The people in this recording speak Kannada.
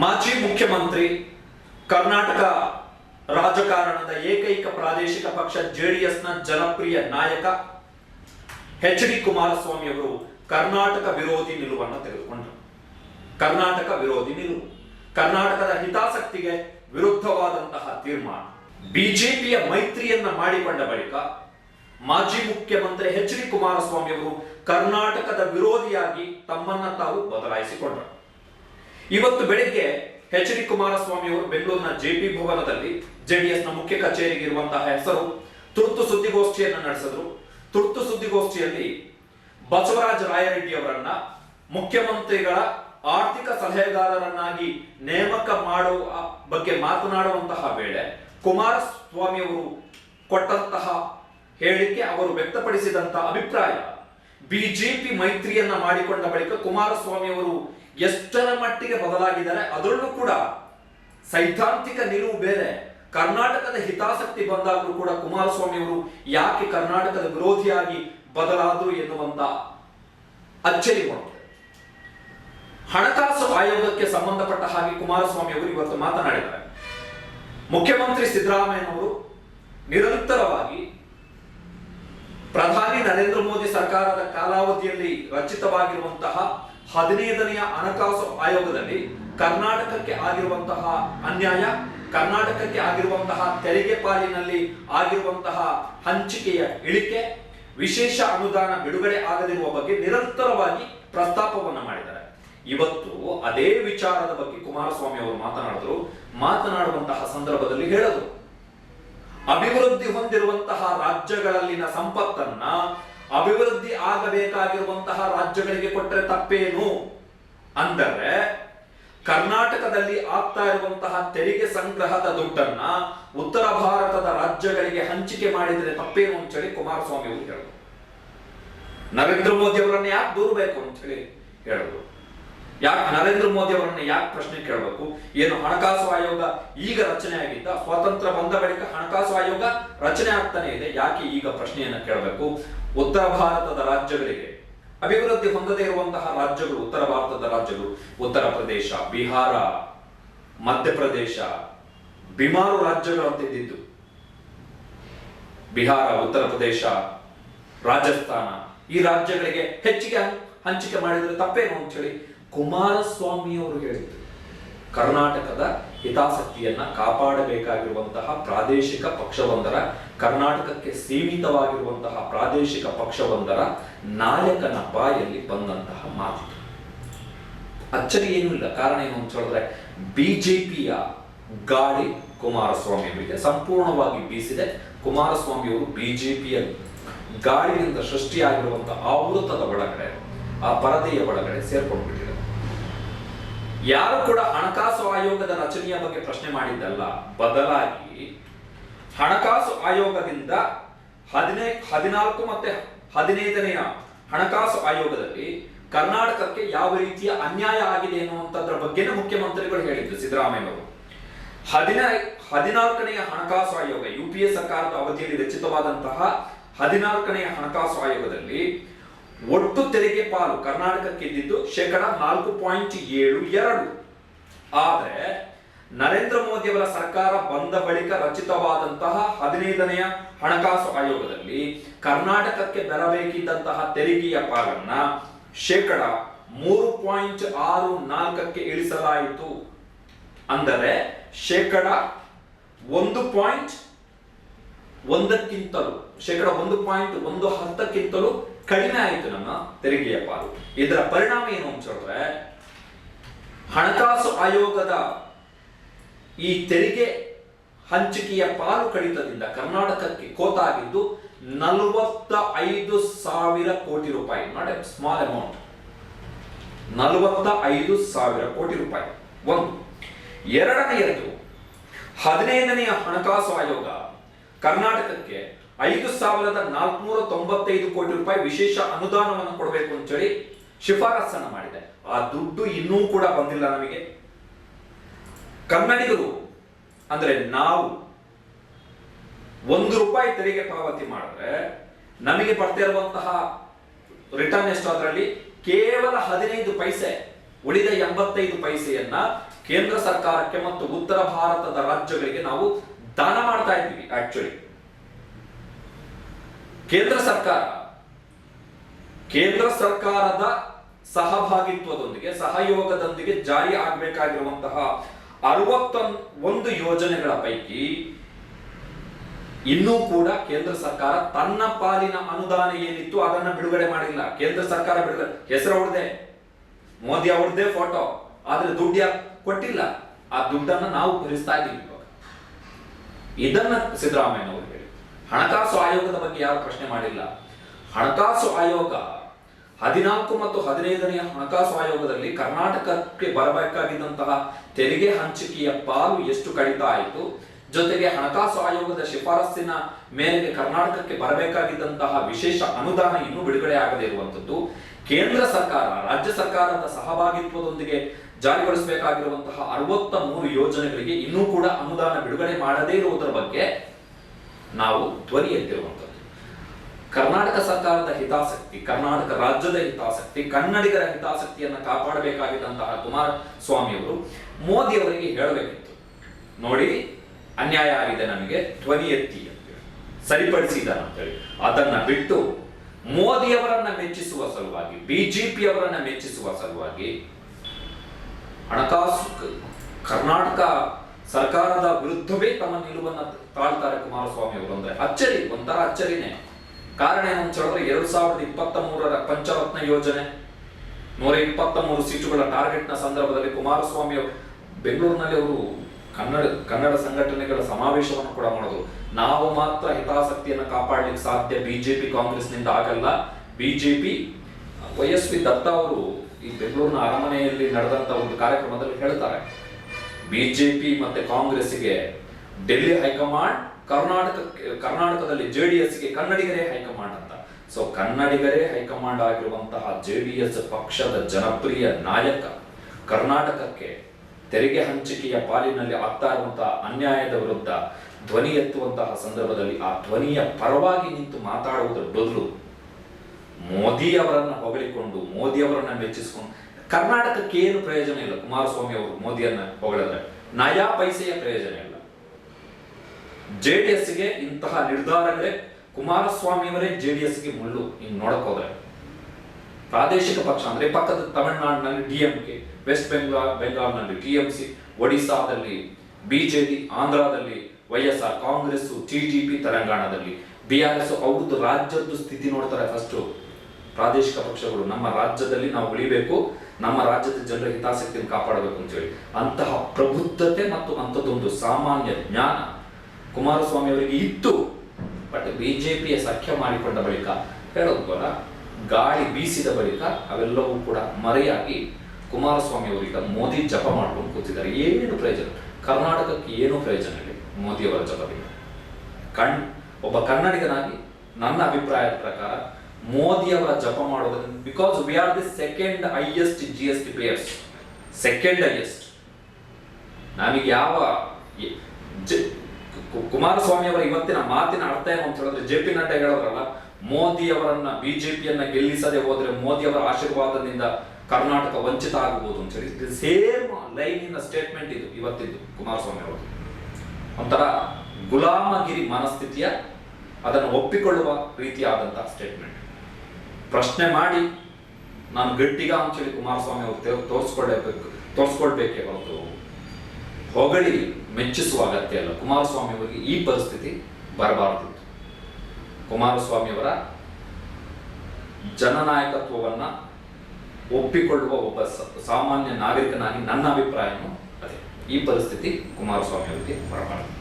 ಮಾಜಿ ಮುಖ್ಯಮಂತ್ರಿ ಕರ್ನಾಟಕ ರಾಜಕಾರಣದ ಏಕೈಕ ಪ್ರಾದೇಶಿಕ ಪಕ್ಷ ಜೆಡಿಎಸ್ನ ಜನಪ್ರಿಯ ನಾಯಕ ಎಚ್ ಡಿ ಕುಮಾರಸ್ವಾಮಿ ಅವರು ಕರ್ನಾಟಕ ವಿರೋಧಿ ನಿಲುವನ್ನು ತೆಗೆದುಕೊಂಡರು. ಕರ್ನಾಟಕ ವಿರೋಧಿ ನಿಲುವು. ಕರ್ನಾಟಕದ ಹಿತಾಸಕ್ತಿಗೆ ವಿರುದ್ಧವಾದಂತಹ ತೀರ್ಮಾನ. ಬಿಜೆಪಿಯ ಮೈತ್ರಿಯನ್ನ ಮಾಡಿಕೊಂಡ ಬಳಿಕ ಮಾಜಿ ಮುಖ್ಯಮಂತ್ರಿ ಎಚ್ ಡಿ ಕುಮಾರಸ್ವಾಮಿ ಅವರು ಕರ್ನಾಟಕದ ವಿರೋಧಿಯಾಗಿ ತಮ್ಮನ್ನ ತಾವು ಬದಲಾಯಿಸಿಕೊಂಡರು. ಇವತ್ತು ಬೆಳಿಗ್ಗೆ ಎಚ್ ಡಿ ಕುಮಾರಸ್ವಾಮಿ ಅವರು ಬೆಂಗಳೂರಿನ ಜೆಪಿ ಭವನದಲ್ಲಿ ನ ಮುಖ್ಯ ಕಚೇರಿಗೆ ಇರುವಂತಹ ಹೆಸರು ತುರ್ತು ಸುದ್ದಿಗೋಷ್ಠಿಯನ್ನು ನಡೆಸಿದ್ರು. ತುರ್ತು ಸುದ್ದಿಗೋಷ್ಠಿಯಲ್ಲಿ ಬಸವರಾಜ ರಾಯರೆಡ್ಡಿ ಅವರನ್ನ ಮುಖ್ಯಮಂತ್ರಿಗಳ ಆರ್ಥಿಕ ಸಲಹೆಗಾರರನ್ನಾಗಿ ನೇಮಕ ಮಾಡುವ ಬಗ್ಗೆ ಮಾತನಾಡುವಂತಹ ವೇಳೆ ಕುಮಾರಸ್ವಾಮಿ ಅವರು ಕೊಟ್ಟಂತಹ ಹೇಳಿಕೆ ಅವರು ವ್ಯಕ್ತಪಡಿಸಿದಂತಹ ಅಭಿಪ್ರಾಯ, ಬಿಜೆಪಿ ಮೈತ್ರಿಯನ್ನ ಮಾಡಿಕೊಂಡ ಬಳಿಕ ಕುಮಾರಸ್ವಾಮಿ ಅವರು ಎಷ್ಟರ ಮಟ್ಟಿಗೆ ಬದಲಾಗಿದ್ದಾರೆ ಅದರಲ್ಲೂ ಕೂಡ ಸೈದ್ಧಾಂತಿಕ ನಿಲುವು ಬೇರೆ. ಕರ್ನಾಟಕದ ಹಿತಾಸಕ್ತಿ ಬಂದಾಗಲೂ ಕೂಡ ಕುಮಾರಸ್ವಾಮಿ ಅವರು ಯಾಕೆ ಕರ್ನಾಟಕದ ವಿರೋಧಿಯಾಗಿ ಬದಲಾದರು ಎನ್ನುವಂತ ಅಚ್ಚರಿ ಕೊಟ್ಟರು ಹಣಕಾಸು ಆಯೋಗಕ್ಕೆ ಸಂಬಂಧಪಟ್ಟ ಹಾಗೆ ಕುಮಾರಸ್ವಾಮಿ ಅವರು ಇವತ್ತು ಮಾತನಾಡಿದ್ದಾರೆ. ಮುಖ್ಯಮಂತ್ರಿ ಸಿದ್ದರಾಮಯ್ಯನವರು ನಿರಂತರವಾಗಿ ಪ್ರಧಾನಿ ನರೇಂದ್ರ ಮೋದಿ ಸರ್ಕಾರದ ಕಾಲಾವಧಿಯಲ್ಲಿ ರಚಿತವಾಗಿರುವಂತಹ ಹದಿನೈದನೆಯ ಹಣಕಾಸು ಆಯೋಗದಲ್ಲಿ ಕರ್ನಾಟಕಕ್ಕೆ ಆಗಿರುವಂತಹ ಅನ್ಯಾಯ, ಕರ್ನಾಟಕಕ್ಕೆ ಆಗಿರುವಂತಹ ತೆರಿಗೆ ಪಾಲಿನಲ್ಲಿ ಆಗಿರುವಂತಹ ಹಂಚಿಕೆಯ ಇಳಿಕೆ, ವಿಶೇಷ ಅನುದಾನ ಬಿಡುಗಡೆ ಆಗದಿರುವ ಬಗ್ಗೆ ನಿರಂತರವಾಗಿ ಪ್ರಸ್ತಾಪವನ್ನು ಮಾಡಿದ್ದಾರೆ. ಇವತ್ತು ಅದೇ ವಿಚಾರದ ಬಗ್ಗೆ ಕುಮಾರಸ್ವಾಮಿ ಅವರು ಮಾತನಾಡಿದ್ರು, ಮಾತನಾಡುವಂತಹ ಸಂದರ್ಭದಲ್ಲಿ ಹೇಳಿದ್ರು ಅಭಿವೃದ್ಧಿ ಹೊಂದಿರುವಂತಹ ರಾಜ್ಯಗಳಲ್ಲಿನ ಸಂಪತ್ತನ್ನ ಅಭಿವೃದ್ಧಿ ಆಗಬೇಕಾಗಿರುವಂತಹ ರಾಜ್ಯಗಳಿಗೆ ಕೊಟ್ಟರೆ ತಪ್ಪೇನು? ಅಂದರೆ ಕರ್ನಾಟಕದಲ್ಲಿ ಆಗ್ತಾ ಇರುವಂತಹ ತೆರಿಗೆ ಸಂಗ್ರಹದ ದುಡ್ಡನ್ನ ಉತ್ತರ ಭಾರತದ ರಾಜ್ಯಗಳಿಗೆ ಹಂಚಿಕೆ ಮಾಡಿದರೆ ತಪ್ಪೇನು ಅಂತ ಹೇಳಿ ಕುಮಾರಸ್ವಾಮಿ ಅವರು ಹೇಳಿದ್ರು ನರೇಂದ್ರ ಮೋದಿ ಅವರನ್ನು ಯಾಕೆ ದೂರಬೇಕು ಅಂತ ಹೇಳಿ ಹೇಳಿದ್ರು ಯಾಕೆ ನರೇಂದ್ರ ಮೋದಿ ಅವರನ್ನ ಯಾಕೆ ಪ್ರಶ್ನೆ ಕೇಳಬೇಕು? ಏನು ಹಣಕಾಸು ಆಯೋಗ ಈಗ ರಚನೆ ಆಗಿದ್ದ ಸ್ವಾತಂತ್ರ್ಯ ಬಂದ ಬಳಿಕ ಹಣಕಾಸು ಆಯೋಗ ರಚನೆ ಆಗ್ತಾನೆ ಇದೆ. ಯಾಕೆ ಈಗ ಪ್ರಶ್ನೆಯನ್ನ ಕೇಳಬೇಕು? ಉತ್ತರ ಭಾರತದ ರಾಜ್ಯಗಳಿಗೆ. ಅಭಿವೃದ್ಧಿ ಹೊಂದದೇ ಇರುವಂತಹ ರಾಜ್ಯಗಳು ಉತ್ತರ ಭಾರತದ ರಾಜ್ಯಗಳು. ಉತ್ತರ ಪ್ರದೇಶ, ಬಿಹಾರ, ಮಧ್ಯಪ್ರದೇಶ, ಬಿಮಾರು ರಾಜ್ಯಗಳಂತಿದ್ದು ಬಿಹಾರ, ಉತ್ತರ ಪ್ರದೇಶ, ರಾಜಸ್ಥಾನ ಈ ರಾಜ್ಯಗಳಿಗೆ ಹೆಚ್ಚಿಗೆ ಹಂಚಿಕೆ ಮಾಡಿದರೆ ತಪ್ಪೇನು ಅಂತ ಹೇಳಿ ಕುಮಾರಸ್ವಾಮಿ ಅವರು ಹೇಳಿದ್ರು. ಕರ್ನಾಟಕದ ಹಿತಾಸಕ್ತಿಯನ್ನ ಕಾಪಾಡಬೇಕಾಗಿರುವಂತಹ ಪ್ರಾದೇಶಿಕ ಪಕ್ಷವೊಂದರ, ಕರ್ನಾಟಕಕ್ಕೆ ಸೀಮಿತವಾಗಿರುವಂತಹ ಪ್ರಾದೇಶಿಕ ಪಕ್ಷವೊಂದರ ನಾಯಕನ ಬಾಯಲ್ಲಿ ಬಂದಂತಹ ಮಾತು. ಅಚ್ಚರಿ ಏನೂ ಇಲ್ಲ. ಕಾರಣ ಏನು ಅಂತ ಹೇಳಿದ್ರೆ, ಬಿಜೆಪಿಯ ಗಾಳಿ ಕುಮಾರಸ್ವಾಮಿ ಅವರಿಗೆ ಸಂಪೂರ್ಣವಾಗಿ ಬೀಸಿದೆ. ಕುಮಾರಸ್ವಾಮಿ ಅವರು ಬಿಜೆಪಿಯ ಗಾಳಿಯಿಂದ ಸೃಷ್ಟಿಯಾಗಿರುವಂತಹ ಆವೃತದ ಒಳಗಡೆ, ಆ ಪರದೆಯ ಒಳಗಡೆ ಸೇರ್ಕೊಂಡ್ಬಿಟ್ಟಿದೆ ಯಾರು ಕೂಡ ಹಣಕಾಸು ಆಯೋಗದ ರಚನೆಯ ಬಗ್ಗೆ ಪ್ರಶ್ನೆ ಮಾಡಿದ್ದಲ್ಲ. ಬದಲಾಗಿ ಹಣಕಾಸು ಆಯೋಗದಿಂದ ಹದಿನೈ, ಹದಿನಾಲ್ಕು ಮತ್ತೆ ಹದಿನೈದನೆಯ ಹಣಕಾಸು ಆಯೋಗದಲ್ಲಿ ಕರ್ನಾಟಕಕ್ಕೆ ಯಾವ ರೀತಿಯ ಅನ್ಯಾಯ ಆಗಿದೆ ಅನ್ನುವಂಥದ್ರ ಬಗ್ಗೆನೇ ಮುಖ್ಯಮಂತ್ರಿಗಳು ಹೇಳಿದ್ರು ಸಿದ್ದರಾಮಯ್ಯ ಅವರು ಹದಿನೈ, ಹದಿನಾಲ್ಕನೆಯ ಹಣಕಾಸು ಆಯೋಗ, ಯು ಪಿ ಎ ಸರ್ಕಾರದ ಅವಧಿಯಲ್ಲಿ ರಚಿತವಾದಂತಹ ಹದಿನಾಲ್ಕನೆಯ ಹಣಕಾಸು ಆಯೋಗದಲ್ಲಿ ಒಟ್ಟು ತೆರಿಗೆ ಪಾಲು ಕರ್ನಾಟಕಕ್ಕೆ ಇದ್ದಿದ್ದು ಶೇಕಡ ನಾಲ್ಕು ಪಾಯಿಂಟ್ ಏಳು ಎರಡು. ಆದರೆ ನರೇಂದ್ರ ಮೋದಿ ಅವರ ಸರ್ಕಾರ ಬಂದ ಬಳಿಕ ರಚಿತವಾದಂತಹ ಹದಿನೈದನೆಯ ಹಣಕಾಸು ಆಯೋಗದಲ್ಲಿ ಕರ್ನಾಟಕಕ್ಕೆ ಬರಬೇಕಿದ್ದಂತಹ ತೆರಿಗೆಯ ಪಾಲನ್ನ ಶೇಕಡ ಮೂರು ಪಾಯಿಂಟ್ ಆರು ನಾಲ್ಕಕ್ಕೆ ಇಳಿಸಲಾಯಿತು. ಅಂದರೆ ಶೇಕಡ ಒಂದು ಪಾಯಿಂಟ್ ಒಂದಕ್ಕಿಂತಲೂ, ಶೇಕಡ ಒಂದು ಪಾಯಿಂಟ್ ಒಂದು ಹತ್ತಕ್ಕಿಂತಲೂ ಕಡಿಮೆ ಆಯಿತು ನಮ್ಮ ತೆರಿಗೆಯ ಪಾಲು. ಇದರ ಪರಿಣಾಮ ಏನು ಅಂತ ಹೇಳಿದ್ರೆ, ಹಣಕಾಸು ಆಯೋಗದ ಈ ತೆರಿಗೆ ಹಂಚಿಕೆಯ ಪಾಲು ಕಡಿತದಿಂದ ಕರ್ನಾಟಕಕ್ಕೆ ಕೋತಾಗಿದ್ದು ನಲವತ್ತ ಐದು ಸಾವಿರ ಕೋಟಿ ರೂಪಾಯಿ ಎ ಸ್ಮಾಲ್ ಅಮೌಂಟ್ ನಲವತ್ತ ಐದು ಸಾವಿರ ಕೋಟಿ ರೂಪಾಯಿ. ಒಂದು. ಎರಡನೆಯದು, ಹದಿನೈದನೆಯ ಹಣಕಾಸು ಆಯೋಗ ಕರ್ನಾಟಕಕ್ಕೆ ಐದು ಸಾವಿರದ ನಾಲ್ಕುನೂರ ತೊಂಬತ್ತೈದು ಕೋಟಿ ರೂಪಾಯಿ ವಿಶೇಷ ಅನುದಾನವನ್ನು ಕೊಡಬೇಕು ಅಂತ ಹೇಳಿ ಶಿಫಾರಸನ್ನು ಮಾಡಿದೆ. ಆ ದುಡ್ಡು ಇನ್ನೂ ಕೂಡ ಬಂದಿಲ್ಲ ನಮಗೆ. ಕನ್ನಡಿಗರು ಅಂದ್ರೆ ನಾವು ಒಂದು ರೂಪಾಯಿ ತೆರಿಗೆ ಪಾವತಿ ಮಾಡಿದ್ರೆ ನಮಗೆ ಬರ್ತಾ ಇರುವಂತಹ ರಿಟರ್ನ್ ಎಷ್ಟು ಅದರಲ್ಲಿ? ಕೇವಲ ಹದಿನೈದು ಪೈಸೆ, ಉಳಿದ ಎಂಬತ್ತೈದು ಪೈಸೆಯನ್ನ ಕೇಂದ್ರ ಸರ್ಕಾರಕ್ಕೆ ಮತ್ತು ಉತ್ತರ ಭಾರತದ ರಾಜ್ಯಗಳಿಗೆ ನಾವು ದಾನ ಮಾಡ್ತಾ ಇದ್ದೀವಿ ಆಕ್ಚುಲಿ ಕೇಂದ್ರ ಸರ್ಕಾರ. ಕೇಂದ್ರ ಸರ್ಕಾರದ ಸಹಭಾಗಿತ್ವದೊಂದಿಗೆ, ಸಹಯೋಗದೊಂದಿಗೆ ಜಾರಿ ಆಗಬೇಕಾಗಿರುವಂತಹ ಒಂದು ಯೋಜನೆಗಳ ಪೈಕಿ ಇನ್ನೂ ಕೂಡ ಕೇಂದ್ರ ಸರ್ಕಾರ ತನ್ನ ಪಾಲಿನ ಅನುದಾನ ಏನಿತ್ತು ಅದನ್ನ ಬಿಡುಗಡೆ ಮಾಡಿಲ್ಲ. ಕೇಂದ್ರ ಸರ್ಕಾರ ಬಿಡುಗಡೆ, ಹೆಸರು ಅವ್ರದೇ ಮೋದಿ ಅವ್ರದ್ದೆ ಫೋಟೋ ಆದ್ರೆ ದುಡ್ಡು ಯಾಕೆ ಕೊಟ್ಟಿಲ್ಲ. ಆ ದುಡ್ಡನ್ನ ನಾವು ಭರಿಸ್ತಾ ಇದ್ದೀವಿ ಇವಾಗ. ಇದನ್ನ ಸಿದ್ದರಾಮಯ್ಯ ಹಣಕಾಸು ಆಯೋಗದ ಬಗ್ಗೆ ಯಾರು ಪ್ರಶ್ನೆ ಮಾಡಿಲ್ಲ. ಹಣಕಾಸು ಆಯೋಗ ಹದಿನಾಲ್ಕು ಮತ್ತು ಹದಿನೈದನೆಯ ಹಣಕಾಸು ಆಯೋಗದಲ್ಲಿ ಕರ್ನಾಟಕಕ್ಕೆ ಬರಬೇಕಾಗಿದ್ದಂತಹ ತೆರಿಗೆ ಹಂಚಿಕೆಯ ಪಾಲು ಎಷ್ಟು ಕಡಿತ ಆಯಿತು? ಜೊತೆಗೆ ಹಣಕಾಸು ಆಯೋಗದ ಶಿಫಾರಸ್ಸಿನ ಮೇರೆಗೆ ಕರ್ನಾಟಕಕ್ಕೆ ಬರಬೇಕಾಗಿದ್ದಂತಹ ವಿಶೇಷ ಅನುದಾನ ಇನ್ನೂ ಬಿಡುಗಡೆ ಆಗದೇ ಇರುವಂತದ್ದು ಕೇಂದ್ರ ಸರ್ಕಾರ, ರಾಜ್ಯ ಸರ್ಕಾರದ ಸಹಭಾಗಿತ್ವದೊಂದಿಗೆ ಜಾರಿಗೊಳಿಸಬೇಕಾಗಿರುವಂತಹ ಅರವತ್ತ ಮೂರು ಯೋಜನೆಗಳಿಗೆ ಇನ್ನೂ ಕೂಡ ಅನುದಾನ ಬಿಡುಗಡೆ ಮಾಡದೇ ಇರುವುದರ ಬಗ್ಗೆ ನಾವು ಧ್ವನಿ ಎತ್ತಿರುವಂಥದ್ದು ಕರ್ನಾಟಕ ಸರ್ಕಾರದ ಹಿತಾಸಕ್ತಿ, ಕರ್ನಾಟಕ ರಾಜ್ಯದ ಹಿತಾಸಕ್ತಿ, ಕನ್ನಡಿಗರ ಹಿತಾಸಕ್ತಿಯನ್ನ ಕಾಪಾಡಬೇಕಾಗಿದ್ದಂತಹ ಕುಮಾರಸ್ವಾಮಿ ಅವರು ಮೋದಿ ಅವರಿಗೆ ಹೇಳಬೇಕಿತ್ತು. ನೋಡಿ, ಅನ್ಯಾಯ ಆಗಿದೆ ನಮಗೆ, ಧ್ವನಿ ಎತ್ತಿ ಅಂತೇಳಿ ಸರಿಪಡಿಸಿದ ಅಂತೇಳಿ ಅದನ್ನ ಬಿಟ್ಟು ಮೋದಿಯವರನ್ನ ಮೆಚ್ಚಿಸುವ ಸಲುವಾಗಿ ಬಿಜೆಪಿಯವರನ್ನ ಮೆಚ್ಚಿಸುವ ಸಲುವಾಗಿ ಹಣಕಾಸು, ಕರ್ನಾಟಕ ಸರ್ಕಾರದ ವಿರುದ್ಧವೇ ತಮ್ಮ ನಿಲುವನ್ನ ತಾಳ್ತಾರೆ ಕುಮಾರಸ್ವಾಮಿ ಅವರು ಅಂದ್ರೆ ಅಚ್ಚರಿ, ಒಂಥರ ಅಚ್ಚರಿನೇ. ಕಾರಣ ಏನು ಅಂತ ಹೇಳಿದ್ರೆ ಎರಡ್ ಸಾವಿರದ ಇಪ್ಪತ್ತ ಮೂರರ ಪಂಚರತ್ನ ಯೋಜನೆ, ನೂರ ಇಪ್ಪತ್ತ ಮೂರು ಸೀಟುಗಳ ಟಾರ್ಗೆಟ್ನ ಸಂದರ್ಭದಲ್ಲಿ ಕುಮಾರಸ್ವಾಮಿ ಅವರು ಬೆಂಗಳೂರಿನಲ್ಲಿ ಅವರು ಕನ್ನಡ ಕನ್ನಡ ಸಂಘಟನೆಗಳ ಸಮಾವೇಶವನ್ನು ಕೂಡ ಮಾಡೋದು ನಾವು ಮಾತ್ರ ಹಿತಾಸಕ್ತಿಯನ್ನು ಕಾಪಾಡಲಿಕ್ಕೆ ಸಾಧ್ಯ ಬಿಜೆಪಿ, ಕಾಂಗ್ರೆಸ್ನಿಂದ ಆಗಲ್ಲ. ಬಿಜೆಪಿ, ವೈ ಎಸ್ ದತ್ತ ಅವರು ಈ ಬೆಂಗಳೂರಿನ ಅರಮನೆಯಲ್ಲಿ ನಡೆದಂತ ಒಂದು ಕಾರ್ಯಕ್ರಮದಲ್ಲಿ ಹೇಳ್ತಾರೆ. ಬಿಜೆಪಿ ಮತ್ತೆ ಕಾಂಗ್ರೆಸ್ಗೆ ಡೆಲ್ಲಿ ಹೈಕಮಾಂಡ್, ಕರ್ನಾಟಕ, ಕರ್ನಾಟಕದಲ್ಲಿ ಜೆಡಿಎಸ್ಗೆ ಕನ್ನಡಿಗರೇ ಹೈಕಮಾಂಡ್ ಅಂತ. ಸೊ ಕನ್ನಡಿಗರೇ ಹೈಕಮಾಂಡ್ ಆಗಿರುವಂತಹ ಜೆಡಿಎಸ್ ಪಕ್ಷದ ಜನಪ್ರಿಯ ನಾಯಕ ಕರ್ನಾಟಕಕ್ಕೆ ತೆರಿಗೆ ಹಂಚಿಕೆಯ ಪಾಲಿನಲ್ಲಿ ಆಗ್ತಾ ಇರುವಂತಹ ಅನ್ಯಾಯದ ವಿರುದ್ಧ ಧ್ವನಿ ಎತ್ತುವಂತಹ ಸಂದರ್ಭದಲ್ಲಿ ಆ ಧ್ವನಿಯ ಪರವಾಗಿ ನಿಂತು ಮಾತಾಡುವುದರ ಬದಲು ಮೋದಿ ಅವರನ್ನ ಹೊಗಳಿಕೊಂಡು, ಮೋದಿ ಅವರನ್ನ ಮೆಚ್ಚಿಸಿಕೊಂಡು ಕರ್ನಾಟಕಕ್ಕೆ ಏನು ಪ್ರಯೋಜನ ಇಲ್ಲ? ಕುಮಾರಸ್ವಾಮಿ ಅವರು ಮೋದಿಯನ್ನ ಹೊಗಳಿದ್ರೆ. ನಯಾ ಪೈಸೆಯ ಪ್ರಯೋಜನ ಇಲ್ಲ. ಜೆಡಿಎಸ್ಗೆ ಇಂತಹ ನಿರ್ಧಾರಗಳೇ ಕುಮಾರಸ್ವಾಮಿ ಅವರೇ ಜೆಡಿಎಸ್ಗೆ ಮುಳ್ಳು. ಹಿಂಗ್ ನೋಡಕ್ ಹೋದ್ರೆ ಪ್ರಾದೇಶಿಕ ಪಕ್ಷ ಅಂದ್ರೆ ಪಕ್ಕದ ತಮಿಳುನಾಡಿನಲ್ಲಿ ಡಿಎಂಕೆ ವೆಸ್ಟ್ ಬೆಂಗಾಲ್, ಬೆಂಗಾಲ್ನಲ್ಲಿ ಟಿಎಂಸಿ ಒಡಿಶಾದಲ್ಲಿ ಬಿಜೆಪಿ ಆಂಧ್ರದಲ್ಲಿ ವೈಎಸ್ಆರ್ ಕಾಂಗ್ರೆಸ್ ಟಿಡಿಪಿ ತೆಲಂಗಾಣದಲ್ಲಿ ಬಿಆರ್ಎಸ್ ಅವ್ರದ್ದು ರಾಜ್ಯದ್ದು ಸ್ಥಿತಿ ನೋಡ್ತಾರೆ ಫಸ್ಟ್ ಪ್ರಾದೇಶಿಕ ಪಕ್ಷಗಳು ನಮ್ಮ ರಾಜ್ಯದಲ್ಲಿ ನಾವು ಉಳಿಬೇಕು, ನಮ್ಮ ರಾಜ್ಯದ ಜನರ ಹಿತಾಸಕ್ತಿಯನ್ನು ಕಾಪಾಡಬೇಕು ಅಂತ ಹೇಳಿ. ಅಂತಹ ಪ್ರಬುದ್ಧತೆ ಮತ್ತು ಅಂಥದ್ದೊಂದು ಸಾಮಾನ್ಯ ಜ್ಞಾನ ಕುಮಾರಸ್ವಾಮಿ ಅವರಿಗೆ ಇತ್ತು ಬಟ್ ಬಿಜೆಪಿಯ ಸಖ್ಯ ಮಾಡಿಕೊಂಡ ಬಳಿಕ ಹೇಳೋದ್ವಲ್ಲ ಗಾಳಿ ಬೀಸಿದ ಬಳಿಕ ಅವೆಲ್ಲವೂ ಕೂಡ ಮರೆಯಾಗಿ ಕುಮಾರಸ್ವಾಮಿ ಅವರೀಗ ಮೋದಿ ಜಪ ಮಾಡ್ಕೊಂಡು ಕೂತಿದ್ದಾರೆ. ಏನು ಪ್ರಯೋಜನ? ಕರ್ನಾಟಕಕ್ಕೆ ಏನು ಪ್ರಯೋಜನ ಇಲ್ಲ ಮೋದಿಯವರ ಜಪದಿಂದ. ಕಣ್, ಒಬ್ಬ ಕನ್ನಡಿಗನಾಗಿ ನನ್ನ ಅಭಿಪ್ರಾಯದ ಪ್ರಕಾರ ಮೋದಿಯವರ ಜಪ ಮಾಡೋದ್ರಿಂದ because we are the second highest G S T players second highest ನಮಗೆ ಯಾವ ಕುಮಾರಸ್ವಾಮಿ ಅವರ ಇವತ್ತಿನ ಮಾತಿನ ಅರ್ಥ ಏನು ಅಂತ ಹೇಳಿದ್ರೆ, ಜೆ ಪಿ ನಡ್ಡಾ ಹೇಳೋದ್ರಲ್ಲ, ಮೋದಿ ಅವರನ್ನ ಬಿಜೆಪಿಯನ್ನ ಗೆಲ್ಲಿಸದೆ ಹೋದ್ರೆ ಮೋದಿ ಅವರ ಆಶೀರ್ವಾದದಿಂದ ಕರ್ನಾಟಕ ವಂಚಿತ ಆಗಬಹುದು ಅಂತ ಹೇಳಿ. ಸೇಮ್ ಲೈನಿನ ಸ್ಟೇಟ್ಮೆಂಟ್ ಇದು, ಇವತ್ತಿದ್ದು ಕುಮಾರಸ್ವಾಮಿ ಅವರು ಒಂಥರ ಗುಲಾಮಗಿರಿ ಮನಸ್ಥಿತಿಯ, ಅದನ್ನು ಒಪ್ಪಿಕೊಳ್ಳುವ ರೀತಿಯಾದಂತಹ ಸ್ಟೇಟ್ಮೆಂಟ್ ಪ್ರಶ್ನೆ ಮಾಡಿ ನಾನು ಗಟ್ಟಿಗ ಅಂಚಲಿ ಕುಮಾರಸ್ವಾಮಿ ಅವರು ತೋರಿಸ್ಕೊಳ್ಳೇಬೇಕು ತೋರಿಸ್ಕೊಳ್ಬೇಕೇ ಹೊರತು. ಹೊಗಳಿ ಮೆಚ್ಚಿಸುವ ಅಗತ್ಯ ಅಲ್ಲ ಕುಮಾರಸ್ವಾಮಿ ಅವರಿಗೆ ಈ ಪರಿಸ್ಥಿತಿ ಬರಬಾರದಿತ್ತು ಕುಮಾರಸ್ವಾಮಿಯವರ ಜನನಾಯಕತ್ವವನ್ನ ಒಪ್ಪಿಕೊಳ್ಳುವ ಒಬ್ಬ ಸಾಮಾನ್ಯ ನಾಗರಿಕನಾಗಿ ನನ್ನ ಅಭಿಪ್ರಾಯನು ಅದೇ. ಈ ಪರಿಸ್ಥಿತಿ ಕುಮಾರಸ್ವಾಮಿ ಅವರಿಗೆ ಬರಬಾರದು.